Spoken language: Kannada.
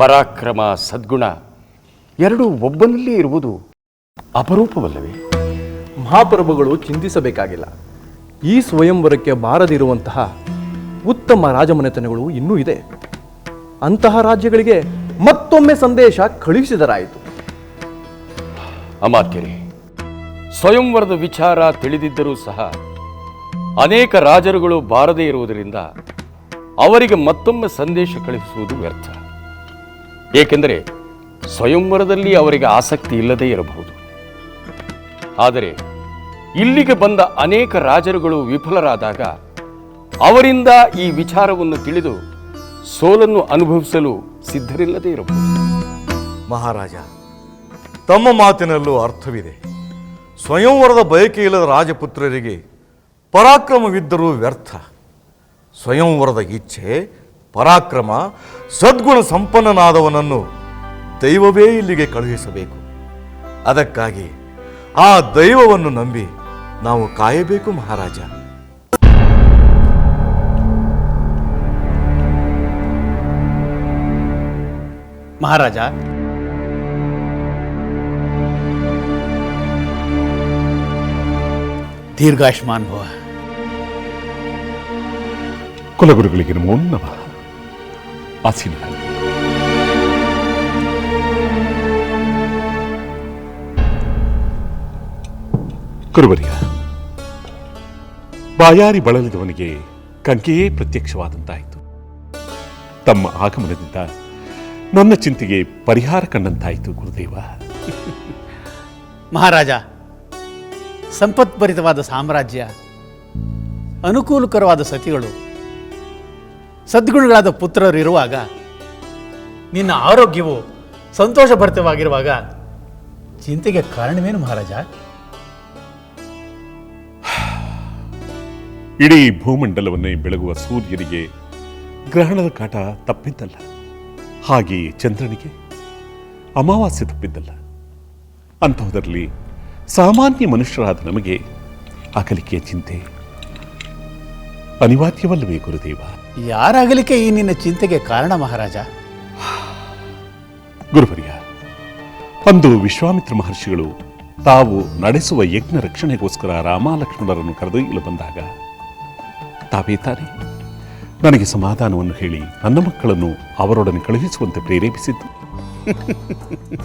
ಪರಾಕ್ರಮ ಸದ್ಗುಣ ಎರಡೂ ಒಬ್ಬನಲ್ಲಿ ಇರುವುದು ಅಪರೂಪವಲ್ಲವೇ? ಮಹಾಪ್ರಭುಗಳು ಚಿಂತಿಸಬೇಕಾಗಿಲ್ಲ. ಈ ಸ್ವಯಂವರಕ್ಕೆ ಬಾರದಿರುವಂತಹ ಉತ್ತಮ ರಾಜಮನೆತನಗಳು ಇನ್ನೂ ಇದೆ. ಅಂತಹ ರಾಜ್ಯಗಳಿಗೆ ಮತ್ತೊಮ್ಮೆ ಸಂದೇಶ ಕಳುಹಿಸಿದರಾಯಿತು. ಅಮಾತ್ಯರೇ ಸ್ವಯಂವರದ ವಿಚಾರ ತಿಳಿದಿದ್ದರೂ ಸಹ ಅನೇಕ ರಾಜರುಗಳು ಬಾರದೇ ಇರುವುದರಿಂದ ಅವರಿಗೆ ಮತ್ತೊಮ್ಮೆ ಸಂದೇಶ ಕಳುಹಿಸುವುದು ವ್ಯರ್ಥ. ಏಕೆಂದರೆ ಸ್ವಯಂವರದಲ್ಲಿ ಅವರಿಗೆ ಆಸಕ್ತಿ ಇಲ್ಲದೇ ಇರಬಹುದು. ಆದರೆ ಇಲ್ಲಿಗೆ ಬಂದ ಅನೇಕ ರಾಜರುಗಳು ವಿಫಲರಾದಾಗ ಅವರಿಂದ ಈ ವಿಚಾರವನ್ನು ತಿಳಿದು ಸೋಲನ್ನು ಅನುಭವಿಸಲು ಸಿದ್ಧರಿಲ್ಲದೇ ಇರಬಹುದು. ಮಹಾರಾಜ, ತಮ್ಮ ಮಾತಿನಲ್ಲೂ ಅರ್ಥವಿದೆ. ಸ್ವಯಂವರದ ಬಯಕೆ ಇಲ್ಲದ ರಾಜಪುತ್ರರಿಗೆ ಪರಾಕ್ರಮವಿದ್ದರೂ ವ್ಯರ್ಥ. ಸ್ವಯಂವರದ ಇಚ್ಛೆ ಪರಾಕ್ರಮ ಸದ್ಗುಣ ಸಂಪನ್ನನಾದವನನ್ನು ದೈವವೇ ಇಲ್ಲಿಗೆ ಕಳುಹಿಸಬೇಕು. ಅದಕ್ಕಾಗಿ ಆ ದೈವವನ್ನು ನಂಬಿ ನಾವು ಕಾಯಬೇಕು ಮಹಾರಾಜ. ಮಹಾರಾಜ. ದೀರ್ಘಾಯುಷ್ಮಾನ್ ಭವ. ಕುಲಗುರುಗಳಿಗೆ ನಮೋ ನಮಃ. ಆಸೀನ ಕುರುಬರಿಯ ಬಾಯಾರಿ ಬಳಲಿದವನಿಗೆ ಕಂಕೆಯೇ ಪ್ರತ್ಯಕ್ಷವಾದಂತಾಯಿತು. ತಮ್ಮ ಆಗಮನದಿಂದ ನನ್ನ ಚಿಂತೆಗೆ ಪರಿಹಾರ ಕಂಡಂತಾಯಿತು ಗುರುದೇವ. ಮಹಾರಾಜ ಸಂಪತ್ಭರಿತವಾದ ಸಾಮ್ರಾಜ್ಯ ಅನುಕೂಲಕರವಾದ ಸತಿಗಳು ಸದ್ಗುಣಗಳಾದ ಪುತ್ರರು ಇರುವಾಗ, ನಿನ್ನ ಆರೋಗ್ಯವು ಸಂತೋಷಭರಿತವಾಗಿರುವಾಗ ಚಿಂತೆಗೆ ಕಾರಣವೇನು ಮಹಾರಾಜ? ಇಡೀ ಭೂಮಂಡಲವನ್ನೇ ಬೆಳಗುವ ಸೂರ್ಯನಿಗೆ ಗ್ರಹಣದ ಕಾಟ ತಪ್ಪಿದ್ದಲ್ಲ. ಹಾಗೆಯೇ ಚಂದ್ರನಿಗೆ ಅಮಾವಾಸ್ಯೆ ತಪ್ಪಿದ್ದಲ್ಲ. ಅಂತಹದರಲ್ಲಿ ಸಾಮಾನ್ಯ ಮನುಷ್ಯರಾದ ನಮಗೆ ಅಕಲಿಕೆಯ ಚಿಂತೆ ಅನಿವಾರ್ಯವಲ್ಲವೇ ಗುರುದೇವ? ಯಾರಾಗಲಿಕ್ಕೆ ಈ ನಿನ್ನ ಚಿಂತೆಗೆ ಕಾರಣ ಮಹಾರಾಜ? ಗುರುವರ್ಯ ಅಂದು ವಿಶ್ವಾಮಿತ್ರ ಮಹರ್ಷಿಗಳು ತಾವು ನಡೆಸುವ ಯಜ್ಞ ರಕ್ಷಣೆಗೋಸ್ಕರ ರಾಮಲಕ್ಷ್ಮಣರನ್ನು ಕರೆದೊಯ್ಯಲು ಬಂದಾಗ ತಾವೇ ತಾನೇ ನನಗೆ ಸಮಾಧಾನವನ್ನು ಹೇಳಿ ನನ್ನ ಮಕ್ಕಳನ್ನು ಅವರೊಡನೆ ಕಳುಹಿಸುವಂತೆ ಪ್ರೇರೇಪಿಸಿದ್ದು.